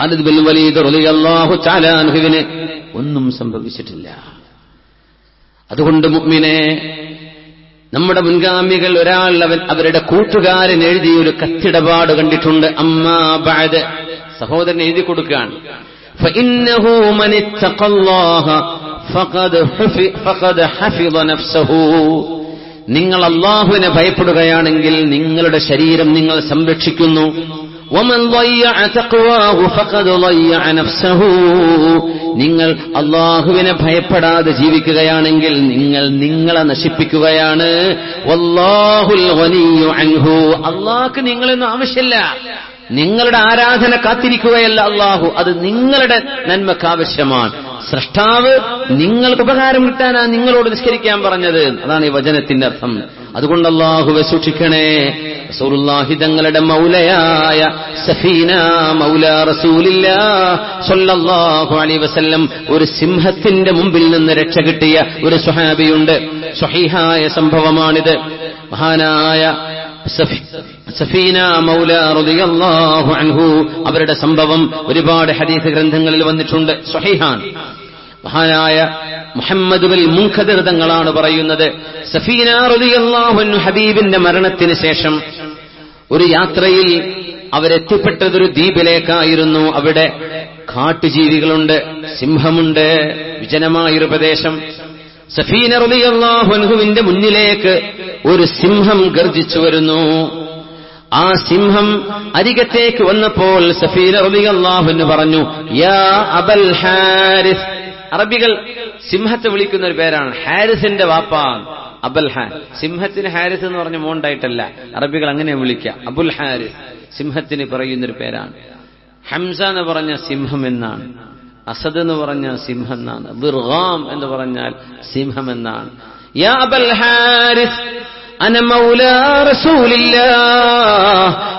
Khalid bin Waleed റളിയല്ലാഹു തആല അൻഹുവിന് ഒന്നും സംഭവിച്ചിട്ടില്ല അതുകൊണ്ട് മുഅ്മിനെ നമ്മുടെ മുൻഗാമികൾ ഒരാൾ അവൻ അവരുടെ കൂട്ടുകാരൻ എഴുതിയ ഒരു കത്തിടപാട് കണ്ടിട്ടുണ്ട് അമ്മാ ബഅദ് സഹോദരൻ എഴുതി കൊടുക്കുകയാണ് فإنه من اتقى الله فقد حفظ, فقد حفظ نفسه നിങ്ങൾ അള്ളാഹുവിനെ ഭയപ്പെടുകയാണെങ്കിൽ നിങ്ങളുടെ ശരീരം നിങ്ങൾ സംരക്ഷിക്കുന്നു നിങ്ങൾ അള്ളാഹുവിനെ ഭയപ്പെടാതെ ജീവിക്കുകയാണെങ്കിൽ നിങ്ങൾ നിങ്ങളെ നശിപ്പിക്കുകയാണ്. അള്ളാഹ് നിങ്ങളൊന്നും ആവശ്യമില്ല. നിങ്ങളുടെ ആരാധന കാത്തിരിക്കുകയല്ല അള്ളാഹു അത് നിങ്ങളുടെ നന്മക്ക് ആവശ്യമാണ്. സൃഷ്ടാവ് നിങ്ങൾക്ക് ഉപകാരം കിട്ടാനാ നിങ്ങളോട് നിഷ്കരിക്കാൻ പറഞ്ഞത്. അതാണ് ഈ വചനത്തിന്റെ അർത്ഥം. അതുകൊണ്ട് അള്ളാഹുവെ സൂക്ഷിക്കണേ. റസൂലുള്ളാഹി തങ്ങളുടെ മൗലയായ സഫീന മൗല റസൂലില്ല സല്ലല്ലാഹു അലൈഹി വസല്ലം ഒരു സിംഹത്തിന്റെ മുമ്പിൽ നിന്ന് രക്ഷ കിട്ടിയ ഒരു സ്വഹാബിയുണ്ട്. സ്വഹീഹായ സംഭവമാണിത്. മഹാനായ സഫി- സഫീന മൗല റളിയല്ലാഹു അൻഹു അവരുടെ സംഭവം ഒരുപാട് ഹദീസ് ഗ്രന്ഥങ്ങളിൽ വന്നിട്ടുണ്ട്. സ്വഹീഹാൻ. മഹാനായ മുഹമ്മദ് ബിൽ മുൻഖദിർ തങ്ങളാണ് പറയുന്നത് സഫീന ഹബീബിന്റെ മരണത്തിന് ശേഷം ഒരു യാത്രയിൽ അവരെത്തിപ്പെട്ടതൊരു ദ്വീപിലേക്കായിരുന്നു. അവിടെ കാട്ടുജീവികളുണ്ട് സിംഹമുണ്ട് വിജനമായൊരു പ്രദേശം. സഫീന റളിയല്ലാഹു അൻഹുവിന്റെ മുന്നിലേക്ക് ഒരു സിംഹം ഗർജിച്ചു വരുന്നു. ആ സിംഹം അരികത്തേക്ക് വന്നപ്പോൾ സഫീന റളിയല്ലാഹു പറഞ്ഞു യാ അബൽ ഹാരിസ് അറബികൾ സിംഹത്തെ വിളിക്കുന്ന ഒരു പേരാണ്. ഹാരിസിന്റെ വാപ്പ അബൽ ഹാൻ സിംഹത്തിന് ഹാരിസ് എന്ന് പറഞ്ഞ മോണ്ടായിട്ടല്ല. അറബികൾ അങ്ങനെ വിളിക്കുക. അബുൽ ഹാരിസ് സിംഹത്തിന് പറയുന്നൊരു പേരാണ്. ഹംസ എന്ന് പറഞ്ഞ സിംഹം എന്നാണ്. അസദ് എന്ന് പറഞ്ഞ സിംഹം എന്നാണ്. ബിർഗാം എന്ന് പറഞ്ഞാൽ സിംഹം എന്നാണ്. യാ അബൽ ഹാരിസ്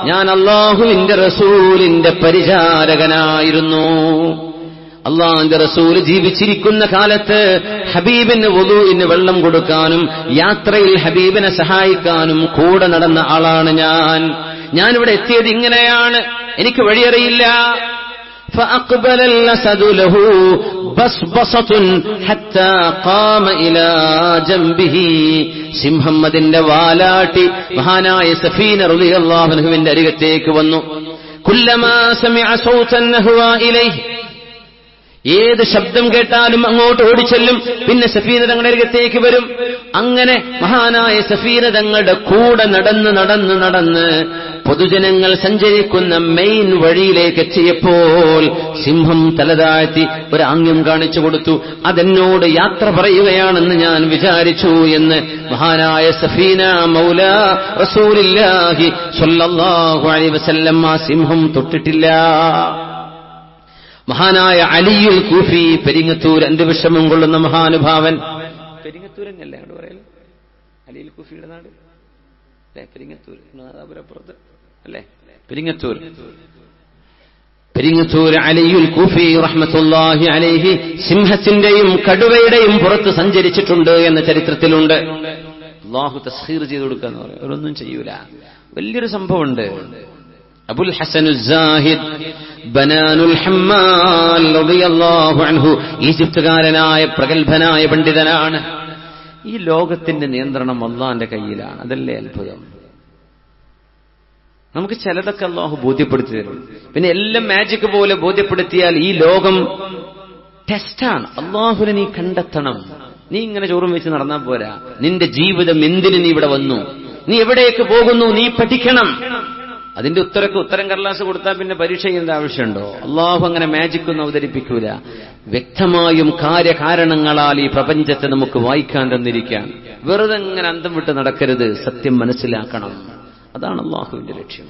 ഞാൻ അള്ളാഹുവിന്റെ റസൂലിന്റെ പരിചാരകനായിരുന്നു. അള്ളാഹിന്റെ റസൂല് ജീവിച്ചിരിക്കുന്ന കാലത്ത് ഹബീബിന് വധുവിന് വെള്ളം കൊടുക്കാനും യാത്രയിൽ ഹബീബിനെ സഹായിക്കാനും കൂടെ നടന്ന ആളാണ് ഞാൻ ഞാനിവിടെ എത്തിയത് ഇങ്ങനെയാണ് എനിക്ക് വഴിയറിയില്ല فأقبل الأسد له بصبصة حتى قام إلى جنبه സിംഹം അതിന്റെ വാലാട്ടി മഹാനായ സഫീന റളിയല്ലാഹുവിന്റെ അരികത്തേക്ക് വന്നു കുല്ലമാ സമിഅ സൗതൻ നഹ്വാ ഇലൈഹി ഏത് ശബ്ദം കേട്ടാലും അങ്ങോട്ട് ഓടിച്ചെല്ലും. പിന്നെ സഫീന തങ്ങളുടെ അരികത്തേക്ക് വരും. അങ്ങനെ മഹാനായ സഫീന തങ്ങളുടെ കൂടെ നടന്ന് നടന്ന് നടന്ന് പൊതുജനങ്ങൾ സഞ്ചരിക്കുന്ന മെയിൻ വഴിയിലേക്ക് എത്തിയപ്പോൾ സിംഹം തലതാഴ്ത്തി ഒരു ആംഗ്യം കാണിച്ചു കൊടുത്തു. അതെന്നോട് യാത്ര പറയുകയാണെന്ന് ഞാൻ വിചാരിച്ചു എന്ന് മഹാനായ സഫീന മൗല റസൂലില്ലാഹി സ്വല്ലല്ലാഹു അലൈഹി വസല്ലം ആ സിംഹം തൊട്ടിട്ടില്ല. മഹാനായ അലിയുൽ കൂഫി പെരിങ്ങത്തൂർ രണ്ട് വിഷമം കൊള്ളുന്ന മഹാനുഭാവൻ. പെരിങ്ങത്തൂർ തന്നെയല്ലേ അങ്ങോട്ട് പറയൽ. അലിയുൽ കൂഫിയുടെ നാട്. അല്ലേ? പെരിങ്ങത്തൂർ. നാദാപുരപ്പുറത്ത്. അല്ലേ? പെരിങ്ങത്തൂർ. പെരിങ്ങത്തൂർ അലിയുൽ കൂഫി റഹ്മത്തുല്ലാഹി അലൈഹി സിംഹത്തിന്റെയും കടുവയുടെയും പുറത്ത് സഞ്ചരിച്ചിട്ടുണ്ട് എന്ന ചരിത്രത്തിലുണ്ട്. അള്ളാഹു തസ്ഹീർ ചെയ്ത് കൊടുക്കാന്ന് പറയും. അവരൊന്നും ചെയ്യൂല. വലിയൊരു സംഭവമുണ്ട്. അബുൽ ഹസൻ സാഹിദ് ബനാനുൽ ഹമ്മാൽ അൻഹു ഈജിപ്തുകാരനായ പ്രഗത്ഭനായ പണ്ഡിതനാണ്. ഈ ലോകത്തിന്റെ നിയന്ത്രണം അള്ളാന്റെ കയ്യിലാണ്. അതല്ലേ അത്ഭുതം. നമുക്ക് ചിലതൊക്കെ അള്ളാഹു ബോധ്യപ്പെടുത്തി തരും. പിന്നെ എല്ലാം മാജിക് പോലെ ബോധ്യപ്പെടുത്തിയാൽ ഈ ലോകം ടെസ്റ്റാണ് അള്ളാഹുവിനെ നീ കണ്ടെത്തണം. നീ ഇങ്ങനെ ചോറും വെച്ച് നടന്നാൽ പോരാ. നിന്റെ ജീവിതം എന്തിന് നീ ഇവിടെ വന്നു? നീ എവിടേക്ക് പോകുന്നു? നീ പഠിക്കണം. അതിന്റെ ഉത്തരക്ക് ഉത്തരം കടലാസ് കൊടുത്താൽ പിന്നെ പരീക്ഷ ചെയ്യേണ്ട ആവശ്യമുണ്ടോ? അള്ളാഹു അങ്ങനെ മാജിക് ഒന്നും അവതരിപ്പിക്കൂല. വ്യക്തമായും കാര്യകാരണങ്ങളാൽ ഈ പ്രപഞ്ചത്തെ നമുക്ക് വായിക്കാൻ തന്നിരിക്കാൻ. വെറുതെ ഇങ്ങനെ അന്തം വിട്ട് നടക്കരുത്. സത്യം മനസ്സിലാക്കണം. അതാണ് അള്ളാഹുവിന്റെ ലക്ഷ്യം.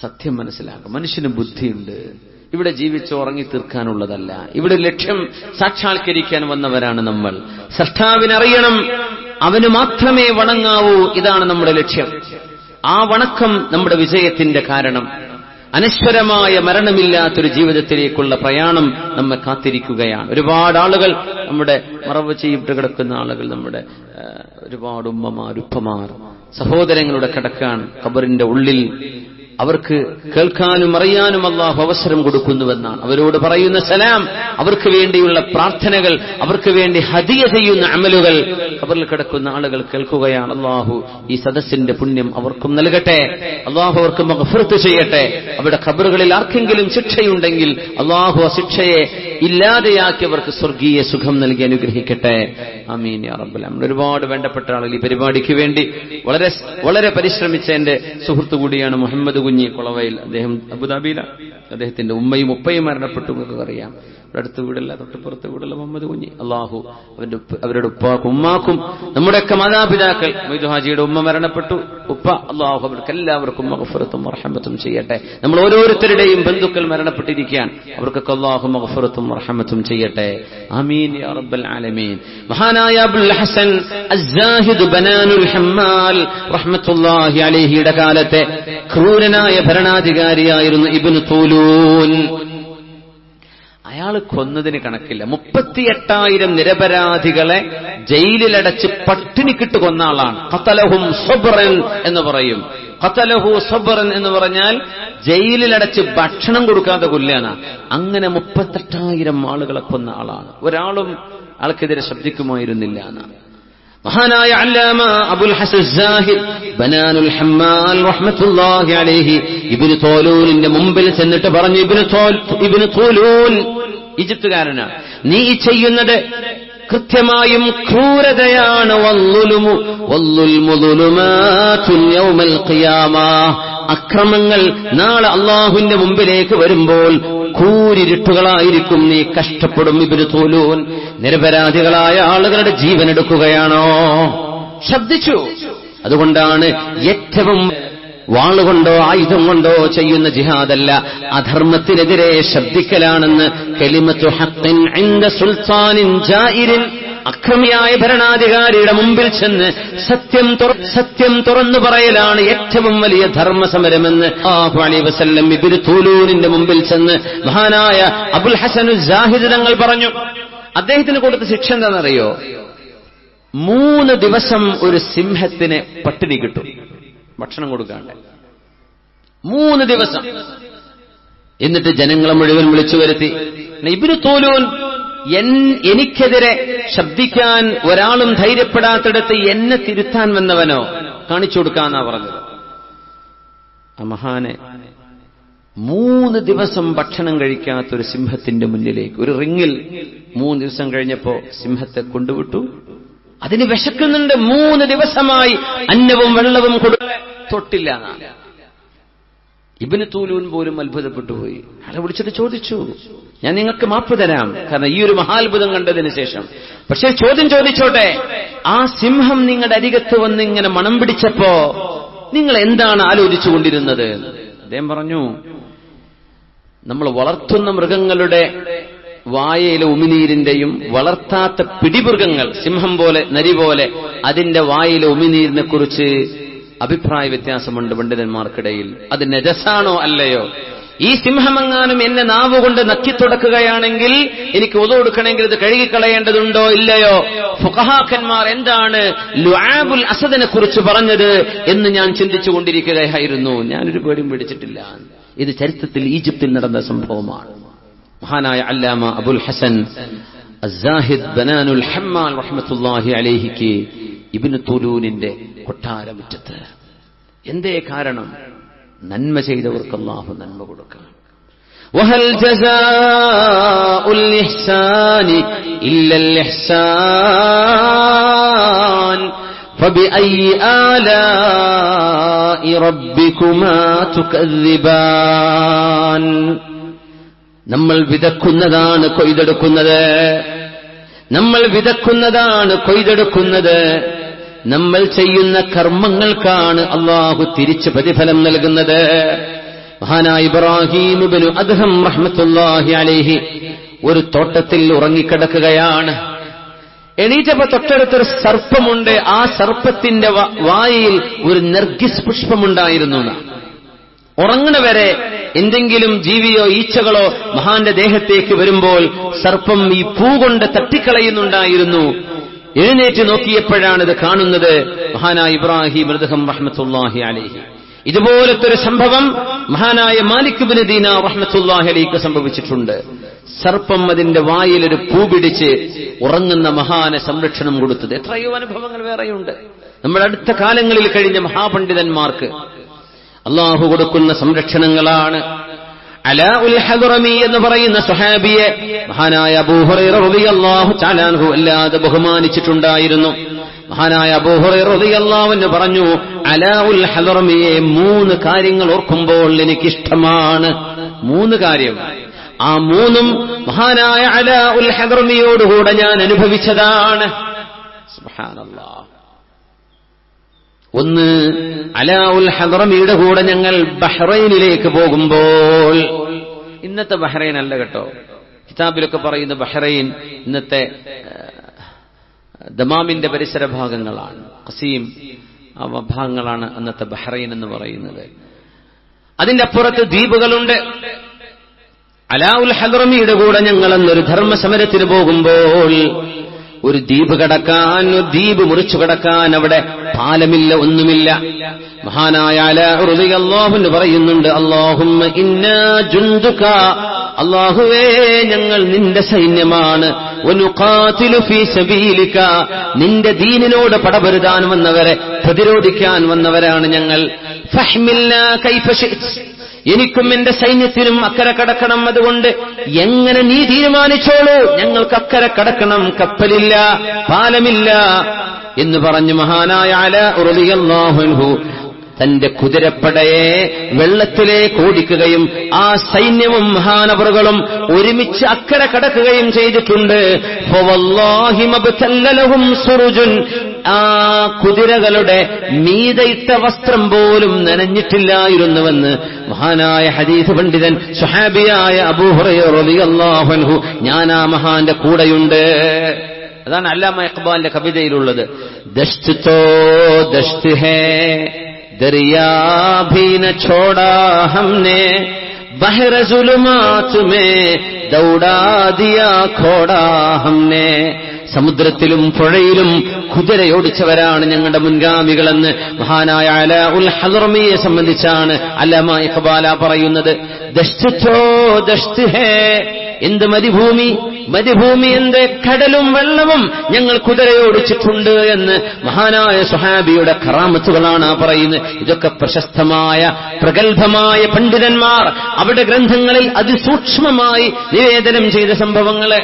സത്യം മനസ്സിലാക്കണം. മനുഷ്യന് ബുദ്ധിയുണ്ട്. ഇവിടെ ജീവിച്ച് ഉറങ്ങി തീർക്കാനുള്ളതല്ല. ഇവിടെ ലക്ഷ്യം സാക്ഷാത്കരിക്കാൻ വന്നവരാണ് നമ്മൾ. സൃഷ്ടാവിനറിയണം. അവന് മാത്രമേ വണങ്ങാവൂ. ഇതാണ് നമ്മുടെ ലക്ഷ്യം. ആ വണക്കം നമ്മുടെ വിജയത്തിന്റെ കാരണം. അനശ്വരമായ മരണമില്ലാത്തൊരു ജീവിതത്തിലേക്കുള്ള പ്രയാണം നമ്മെ കാത്തിരിക്കുകയാണ്. ഒരുപാട് ആളുകൾ നമ്മുടെ മറവ് ചെയ്യപ്പെട്ട് കിടക്കുന്ന ആളുകൾ നമ്മുടെ ഒരുപാട് ഉമ്മമാർ ഉപ്പമാർ സഹോദരങ്ങളുടെ കിടക്കാണ് ഖബറിന്റെ ഉള്ളിൽ. അവർക്ക് കേൾക്കാനും അറിയാനും അള്ളാഹു അവസരം കൊടുക്കുന്നുവെന്നാണ്. അവരോട് പറയുന്ന സലാം അവർക്ക് വേണ്ടിയുള്ള പ്രാർത്ഥനകൾ അവർക്ക് വേണ്ടി ഹദിയ ചെയ്യുന്ന അമലുകൾ. അവരിൽ കിടക്കുന്ന ആളുകൾ കേൾക്കുകയാണ് അള്ളാഹു ഈ സദസ്സിന്റെ പുണ്യം അവർക്കും നൽകട്ടെ അള്ളാഹു അവർക്ക് മഹഫുർത്ത് ചെയ്യട്ടെ. അവരുടെ ഖബറുകളിൽ ആർക്കെങ്കിലും ശിക്ഷയുണ്ടെങ്കിൽ അള്ളാഹു ആ ശിക്ഷയെ ഇല്ലാതെയാക്കി അവർക്ക് സ്വർഗീയ സുഖം നൽകി അനുഗ്രഹിക്കട്ടെ. അമീൻ റബ്ബൽ ഒരുപാട് വേണ്ടപ്പെട്ട ആളുകൾ ഈ പരിപാടിക്ക് വേണ്ടി വളരെ വളരെ പരിശ്രമിച്ച എന്റെ സുഹൃത്തു കൂടിയാണ് മുഹമ്മദ് കുഞ്ഞി കുളവയിൽ അദ്ദേഹം അബുദാബിയിലാണ് അദ്ദേഹത്തിന്റെ ഉമ്മയും ഉപ്പയും മരണപ്പെട്ടു എന്നൊക്കെ അറിയാം അടുത്ത വീടല്ല തൊട്ടുപുറത്ത് വീടല്ല മുഹമ്മദ് കുഞ്ഞി. അള്ളാഹു അവന്റെ അവരുടെ ഉപ്പാക്കും ഉമ്മാക്കും നമ്മുടെയൊക്കെ മാതാപിതാക്കൾ മൈദുഹാജിയുടെ ഉമ്മ മരണപ്പെട്ടു. ഉപ്പ അള്ളാഹു അവർക്ക് എല്ലാവർക്കും മഹഫുറത്തും റഹമത്തും ചെയ്യട്ടെ. നമ്മൾ ഓരോരുത്തരുടെയും ബന്ധുക്കൾ മരണപ്പെട്ടിരിക്കുകയാണ്. അവർക്കൊക്കെ അള്ളാഹു മഹഫുറത്തും മർഹമത്തും ചെയ്യട്ടെ. ആമീൻ യാ റബ്ബൽ ആലമീൻ. മഹാനായ അബുൽ ഹസൻ ബനാനുൽ ഹമ്മാൽ അലൈഹിയുടെ കാലത്തെ ക്രൂരനായ ഭരണാധികാരിയായിരുന്നു ഇബ്നു തൂലൂൻ. അയാൾ കൊന്നതിന് കണക്കില്ല. മുപ്പത്തിയെട്ടായിരം നിരപരാധികളെ ജയിലിലടച്ച് പട്ടിണിക്കിട്ട് കൊന്ന ആളാണ്. ഖത്തലഹും സബ്രൻ എന്ന് പറയും. ഖത്തലഹു സബ്രൻ എന്ന് പറഞ്ഞാൽ ജയിലിലടച്ച് ഭക്ഷണം കൊടുക്കാതെ കൊല്ലാണ്. അങ്ങനെ മുപ്പത്തെട്ടായിരം ആളുകളെ കൊന്ന ആളാണ്. ഒരാളും ആൾക്കെതിരെ ശബ്ദിക്കുമായിരുന്നില്ല മഹാനായ അല്ലാമ അബുൽ ഹസൻ ബനാനുൽ ഹമ്മാൽ റഹ്മത്തുള്ളാഹി അലൈഹി ഇബ്നു തോലൂലിന്റെ മുമ്പിൽ ചെന്നിട്ട് പറഞ്ഞു ഇബ്നു തോൽ ഇബ്നു തോലൂൻ ഈജിപ്തുകാരനാണ് നീ ചെയ്യുന്നത് കൃത്യമായും ക്രൂരതയാണ്. അക്രമങ്ങൾ നാളെ അള്ളാഹുവിന്റെ മുമ്പിലേക്ക് വരുമ്പോൾ കൂരിരുട്ടുകളായിരിക്കും. നീ കഷ്ടപ്പെടും ഇവർ തോലൂൻ നിരപരാധികളായ ആളുകളുടെ ജീവനെടുക്കുകയാണോ? ശബ്ദിച്ചു. അതുകൊണ്ടാണ് ഏറ്റവും വാളുകൊണ്ടോ ആയുധം കൊണ്ടോ ചെയ്യുന്ന ജിഹാദല്ല. അധർമ്മത്തിനെതിരെ ശബ്ദിക്കലാണെന്ന് കെലിമത്തു ഇൻദ സുൽത്താനിൻ ജായിരിൻ. അക്രമിയായ ഭരണാധികാരിയുടെ മുമ്പിൽ ചെന്ന് സത്യം സത്യം തുറന്നു പറയലാണ് ഏറ്റവും വലിയ ധർമ്മസമരമെന്ന് ആഹ്വാണി വസല്ലം ഇബിന് തൂലൂരിന്റെ മുമ്പിൽ ചെന്ന് മഹാനായ അബുൽ ഹസനു ജാഹിദ് തങ്ങൾ പറഞ്ഞു. അദ്ദേഹത്തിന് കൊടുത്ത ശിക്ഷ എന്താണെന്നറിയോ? മൂന്ന് ദിവസം ഒരു സിംഹത്തിന് പട്ടിണി കിട്ടും. ഭക്ഷണം കൊടുക്കാണ്ട്. മൂന്ന് ദിവസം. എന്നിട്ട് ജനങ്ങളെ മുഴുവൻ വിളിച്ചു വരുത്തി. ഇബിന് തോലൂൻ എനിക്കെതിരെ ശബ്ദിക്കാൻ ഒരാളും ധൈര്യപ്പെടാത്തിടത്ത് എന്നെ തിരുത്താൻ വന്നവനോ കാണിച്ചു കൊടുക്കാന്നാ പറഞ്ഞത്. ആ മഹാനെ മൂന്ന് ദിവസം ഭക്ഷണം കഴിക്കാത്ത ഒരു സിംഹത്തിന്റെ മുന്നിലേക്ക് ഒരു റിങ്ങിൽ മൂന്ന് ദിവസം കഴിഞ്ഞപ്പോ സിംഹത്തെ കൊണ്ടുവിട്ടു. അതിന് വിശക്കുന്നുണ്ട് മൂന്ന് ദിവസമായി. അന്നവും വെള്ളവും കൊടു തൊട്ടില്ല ഇബിന് തൂലൂൻ പോലും അത്ഭുതപ്പെട്ടു പോയി. അയാളെ വിളിച്ചിട്ട് ചോദിച്ചു. ഞാൻ നിങ്ങൾക്ക് മാപ്പ് തരാം. കാരണം ഈ ഒരു മഹാത്ഭുതം കണ്ടതിന് ശേഷം. പക്ഷേ ചോദ്യം ചോദിച്ചോട്ടെ? ആ സിംഹം നിങ്ങളുടെ അരികത്ത് വന്ന് ഇങ്ങനെ മണം പിടിച്ചപ്പോ നിങ്ങൾ എന്താണ് ആലോചിച്ചുകൊണ്ടിരുന്നത് അദ്ദേഹം പറഞ്ഞു നമ്മൾ വളർത്തുന്ന മൃഗങ്ങളുടെ വായയിലെ ഉമിനീരിന്റെയും വളർത്താത്ത പിടിമൃഗങ്ങൾ സിംഹം പോലെ നരി പോലെ അതിന്റെ വായയിലെ ഉമിനീരിനെ കുറിച്ച് അഭിപ്രായ വ്യത്യാസമുണ്ട് പണ്ഡിതന്മാർക്കിടയിൽ. അത് നജസാണോ അല്ലയോ? ഈ സിംഹമെങ്ങാനും എന്നെ നാവുകൊണ്ട് നക്കിത്തുടക്കുകയാണെങ്കിൽ എനിക്ക് ഒതു കൊടുക്കണമെങ്കിൽ ഇത് കഴുകിക്കളയേണ്ടതുണ്ടോ ഇല്ലയോ? ഫുഖഹാക്കന്മാർ എന്താണ് ലുആബുൽ അസദിനെ കുറിച്ച് പറഞ്ഞത് എന്ന് ഞാൻ ചിന്തിച്ചു കൊണ്ടിരിക്കുകയായിരുന്നു ഞാനൊരു പേടിയും പിടിച്ചിട്ടില്ല. ഇത് ചരിത്രത്തിൽ ഈജിപ്തിൽ നടന്ന സംഭവമാണ്. മഹാനായ അല്ലാമ അബുൽ ഹസൻ അസാഹിദ് ബനാനുൽ ഹമ്മാൽ റഹ്മത്തുല്ലാഹി അലേഹിക്ക് ഇബിന് തുലൂനിന്റെ കൊട്ടാരമുറ്റത്ത് എന്തേ കാരണം നന്മ ചെയ്തവർക്ക് അള്ളാഹു നന്മ കൊടുക്കാം وهل جزاء الإحسان إلا الإحسان فبأي آلاء ربكما تكذبان നമ്മൾ വിതക്കുന്നതാണ് കൊയ്തെടുക്കുന്നത്. നമ്മൾ വിതക്കുന്നതാണ് കൊയ്തെടുക്കുന്നത്. നമ്മൾ ചെയ്യുന്ന കർമ്മങ്ങൾക്കാണ് അള്ളാഹു തിരിച്ച് പ്രതിഫലം നൽകുന്നത്. മഹാനായ ഇബ്രാഹിം അദ്ദേഹം റഹ്മത്തുല്ലാഹി അലൈഹി ഒരു തോട്ടത്തിൽ ഉറങ്ങിക്കിടക്കുകയാണ്. എണീറ്റപ്പോ തൊട്ടടുത്തൊരു സർപ്പമുണ്ട്. ആ സർപ്പത്തിന്റെ വായിൽ ഒരു നർഗിസ് പുഷ്പമുണ്ടായിരുന്നു എന്നാണ്. ഉറങ്ങണവരെ എന്തെങ്കിലും ജീവിയോ ഈച്ചകളോ മഹാന്റെ ദേഹത്തേക്ക് വരുമ്പോൾ സർപ്പം ഈ പൂ കൊണ്ട് തട്ടിക്കളയുന്നുണ്ടായിരുന്നു. എഴുന്നേറ്റ് നോക്കിയപ്പോഴാണ് ഇത് കാണുന്നത്. മഹാനായ ഇബ്രാഹിം മൃദഹം റഹ്മത്തുല്ലാഹി അലേഹി. ഇതുപോലത്തെ ഒരു സംഭവം മഹാനായ മാലിക് ബിൻ ദീന റഹ്മത്തുല്ലാഹി അലൈക്ക് സംഭവിച്ചിട്ടുണ്ട്. സർപ്പം അതിന്റെ വായിലൊരു പൂ പിടിച്ച് ഉറങ്ങുന്ന മഹാന സംരക്ഷണം കൊടുത്തത്. എത്രയോ അനുഭവങ്ങൾ വേറെയുണ്ട്. നമ്മുടെ അടുത്ത കാലങ്ങളിൽ കഴിഞ്ഞ മഹാപണ്ഡിതന്മാർക്ക് അള്ളാഹു കൊടുക്കുന്ന സംരക്ഷണങ്ങളാണ്. അലാ ഉൽ ഹദുറമി എന്ന് പറയുന്ന സുഹാബിയെ മഹാനായ റളിയല്ലാഹു തആലാഹു അല്ലാതെ ബഹുമാനിച്ചിട്ടുണ്ടായിരുന്നു. മഹാനായ അബൂഹുറൈറ റളിയല്ലാഹു അൻഹു പറഞ്ഞു അലാ ഉൽ ഹദുറമിയെ മൂന്ന് കാര്യങ്ങൾ ഓർക്കുമ്പോൾ എനിക്കിഷ്ടമാണ്. മൂന്ന് കാര്യം. ആ മൂന്നും മഹാനായ അലാ ഉൽ ഹദറമിയോടുകൂടെ ഞാൻ അനുഭവിച്ചതാണ്. ഒന്ന് അലാഉൽ ഹദ്റമിയുടെ കൂടെ ഞങ്ങൾ ബഹ്റൈനിലേക്ക് പോകുമ്പോൾ. ഇന്നത്തെ ബഹ്റൈൻ അല്ല കേട്ടോ. കിതാബിലൊക്കെ പറയുന്ന ബഹ്റൈൻ ഇന്നത്തെ ദമാമിന്റെ പരിസര ഭാഗങ്ങളാണ് കസീം ആ ഭാഗങ്ങളാണ് അന്നത്തെ ബഹ്റൈൻ എന്ന് പറയുന്നത്. അതിന്റെ അപ്പുറത്ത് ദ്വീപുകളുണ്ട്. അലാഉൽ ഹദ്റമിയുടെ കൂടെ ഞങ്ങൾ അന്നൊരു ധർമ്മസമരത്തിന് പോകുമ്പോൾ ഒരു ദ്വീപ് കടക്കാൻ ദ്വീപ് മുറിച്ചു കടക്കാൻ അവിടെ പാലമില്ല ഒന്നുമില്ല. മഹാനായ അല്ലാഹുന്ന് പറയുന്നുണ്ട് അള്ളാഹുമ്മ ഇന്ന ജുന്തുക അള്ളാഹുവേ ഞങ്ങൾ നിന്റെ സൈന്യമാണ്. നിന്റെ ദീനിനോട് പടപൊരുതാൻ വന്നവരെ പ്രതിരോധിക്കാൻ വന്നവരാണ് ഞങ്ങൾ. കൈഫ എനിക്കും എന്റെ സൈന്യത്തിനും അക്കരെ കടക്കണം അതുകൊണ്ട് എങ്ങനെ നീ തീരുമാനിച്ചോളൂ? ഞങ്ങൾക്ക് അക്കരെ കടക്കണം കപ്പലില്ല പാലമില്ല എന്ന് പറഞ്ഞു മഹാനായ അല തന്റെ കുതിരപ്പടയെ വെള്ളത്തിലേക്ക് ഓടിക്കുകയും ആ സൈന്യവും മഹാനവറുകളും ഒരുമിച്ച് അക്കരെ കടക്കുകയും ചെയ്തിട്ടുണ്ട്. ആ കുതിരകളുടെ മീതയിട്ട വസ്ത്രം പോലും നനഞ്ഞിട്ടില്ലായിരുന്നുവെന്ന് മഹാനായ ഹദീസ് പണ്ഡിതൻ സുഹാബിയായ അബൂഹുറു ഞാൻ ആ മഹാന്റെ കൂടെയുണ്ട് അതാണ് അല്ലാമ ഇഖ്ബാലിന്റെ കവിതയിലുള്ളത് ദഷ്ത് തോ ദഷ്ത് ഹേ दरिया भी न छोड़ा हमने बहर जुलमात में दौड़ा दिया खोड़ा हमने സമുദ്രത്തിലും പുഴയിലും കുതിരയോടിച്ചവരാണ് ഞങ്ങളുടെ മുൻഗാമികളെന്ന് മഹാനായ അല ഉൽ ഹദർമിയെ സംബന്ധിച്ചാണ് അല്ലമ ഇഖബാല പറയുന്നത്. എന്ത് മരുഭൂമി? മരുഭൂമി എന്ത്? കടലും വെള്ളവും ഞങ്ങൾ കുതിരയോടിച്ചിട്ടുണ്ട് എന്ന് മഹാനായ സുഹാബിയുടെ കറാമത്തുകളാണ് പറയുന്നത്. ഇതൊക്കെ പ്രശസ്തമായ പ്രഗത്ഭമായ പണ്ഡിതന്മാർ അവരുടെ ഗ്രന്ഥങ്ങളിൽ അതിസൂക്ഷ്മമായി നിവേദനം ചെയ്ത സംഭവങ്ങളെ.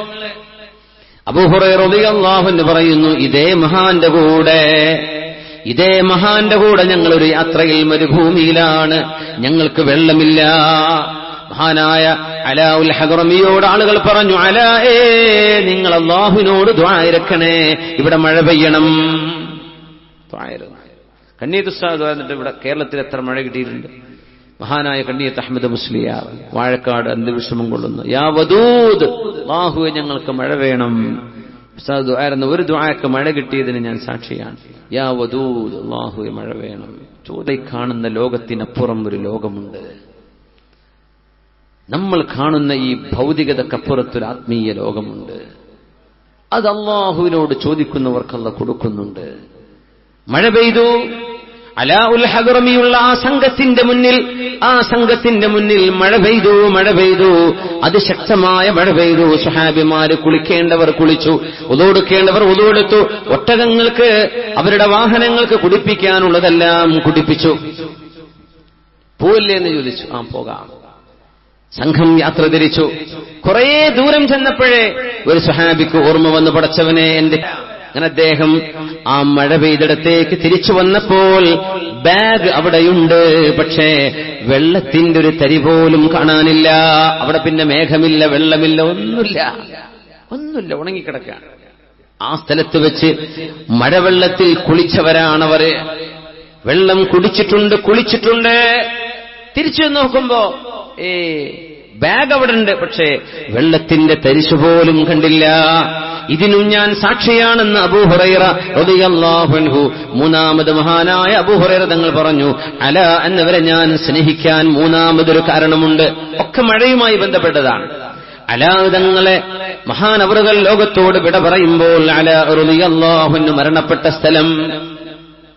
അബൂഹുറൈറിയാഹുന്ന് പറയുന്നു ഇതേ മഹാന്റെ കൂടെ ഇതേ മഹാന്റെ കൂടെ ഞങ്ങളൊരു യാത്രയിൽ മരുഭൂമിയിലാണ്. ഞങ്ങൾക്ക് വെള്ളമില്ല. മഹാനായ അലാഉൽ ഹദറമിയോട് ആളുകൾ പറഞ്ഞു അലാ ഏ നിങ്ങൾ അള്ളാഹുവിനോട് ദ്വായിരക്കണേ ഇവിടെ മഴ പെയ്യണം. കണ്ണീർ എന്നിട്ട് ഇവിടെ കേരളത്തിൽ എത്ര മഴ കിട്ടിയിട്ടുണ്ട്? മഹാനായ കണ്ണിയത്ത് അഹമ്മദ് മുസ്ലിയാർ വാഴക്കാട് അന്ത്യവിഷമം കൊള്ളുന്നു. യാ വദൂദ് ബാഹുവെ ഞങ്ങൾക്ക് മഴ വേണം. ആയിരുന്ന. ഒരു ദ്വായക്ക് മഴ കിട്ടിയതിന് ഞാൻ സാക്ഷിയാണ്. യാ വദൂദ് ബാഹുവെ മഴ വേണം. ചോദി കാണുന്ന ലോകത്തിനപ്പുറം ഒരു ലോകമുണ്ട്. നമ്മൾ കാണുന്ന ഈ ഭൗതികതക്കപ്പുറത്തൊരു ആത്മീയ ലോകമുണ്ട്. അത് അള്ളാഹുവിനോട് ചോദിക്കുന്നവർക്കല്ല കൊടുക്കുന്നുണ്ട്. മഴ പെയ്തു അലാ ഉൽ ഹദറമിയുള്ള ആ സംഘത്തിന്റെ മുന്നിൽ ആ സംഘത്തിന്റെ മുന്നിൽ മഴ പെയ്തു മഴ പെയ്തു. അതിശക്തമായ മഴ പെയ്തു. സുഹാബിമാര് കുളിക്കേണ്ടവർ കുളിച്ചു ഉതോടുക്കേണ്ടവർ ഉതോടുത്തു. ഒട്ടകങ്ങൾക്ക് അവരുടെ വാഹനങ്ങൾക്ക് കുടിപ്പിക്കാനുള്ളതെല്ലാം കുടിപ്പിച്ചു. പോവില്ലേ എന്ന് ചോദിച്ചു. ആ പോകാം. സംഘം യാത്ര തിരിച്ചു. കുറേ ദൂരം ചെന്നപ്പോഴേ ഒരു സുഹാബിക്ക് ഓർമ്മ വന്ന് പടച്ചവനെ എന്റെ അങ്ങനെ അദ്ദേഹം ആ മഴ പെയ്തിടത്തേക്ക് തിരിച്ചു വന്നപ്പോൾ ബാഗ് അവിടെയുണ്ട്. പക്ഷേ വെള്ളത്തിന്റെ ഒരു തരി പോലും കാണാനില്ല. അവിടെ പിന്നെ മേഘമില്ല വെള്ളമില്ല ഒന്നുമില്ല. ഒന്നുമില്ല ഉണങ്ങിക്കിടക്കാണ്. ആ സ്ഥലത്ത് വെച്ച് മഴവെള്ളത്തിൽ കുളിച്ചവരാണവർ വെള്ളം കുടിച്ചിട്ടുണ്ട് കുളിച്ചിട്ടുണ്ട്. തിരിച്ചു നോക്കുമ്പോ ഏ ബാഗ് അവിടെ ഉണ്ട് പക്ഷേ വെള്ളത്തിന്റെ തരിശു പോലും കണ്ടില്ല. ഇതിനും ഞാൻ സാക്ഷിയാണെന്ന് അബൂഹുറൈറ മൂന്നാമത് മഹാനായ അബൂഹുറൈറ തങ്ങൾ പറഞ്ഞു അല എന്നവരെ ഞാൻ സ്നേഹിക്കാൻ മൂന്നാമതൊരു കാരണമുണ്ട്. ഒക്കെ മഴയുമായി ബന്ധപ്പെട്ടതാണ്. അലാതങ്ങളെ മഹാനവറുകൾ ലോകത്തോട് വിട പറയുമ്പോൾ അല റളിയല്ലാഹുവിന് മരണപ്പെട്ട സ്ഥലം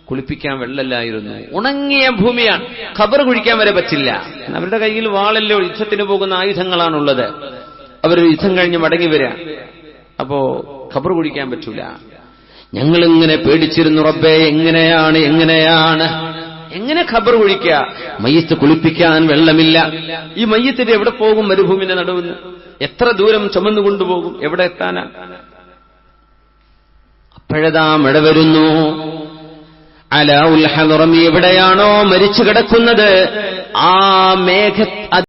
കുളിപ്പിക്കാൻ വെള്ളല്ലായിരുന്നു ഉണങ്ങിയ ഭൂമിയാണ്. ഖബർ കുഴിക്കാൻ വരെ പറ്റില്ല. അവരുടെ കയ്യിൽ വാളല്ലോ യുദ്ധത്തിന് പോകുന്ന ആയുധങ്ങളാണുള്ളത്. അവർ യുദ്ധം കഴിഞ്ഞ് മടങ്ങി വരിക അപ്പോ ഖബർ കുഴിക്കാൻ പറ്റൂല. ഞങ്ങളിങ്ങനെ പേടിച്ചിരുന്നു റബ്ബേ എങ്ങനെയാണ് എങ്ങനെയാണ്? എങ്ങനെ ഖബർ കുഴിക്കുക മയ്യത്ത് കുളിപ്പിക്കാൻ വെള്ളമില്ല. ഈ മയ്യത്തിന്റെ എവിടെ പോകും മരുഭൂമിന്റെ നടുവിന് എത്ര ദൂരം ചുമന്നു കൊണ്ടുപോകും? എവിടെ എത്താനാ? അപ്പോഴതാ മഴ വരുന്നു. അല ഉൽ എവിടെയാണോ മരിച്ചു കിടക്കുന്നത്? ആ മേഘ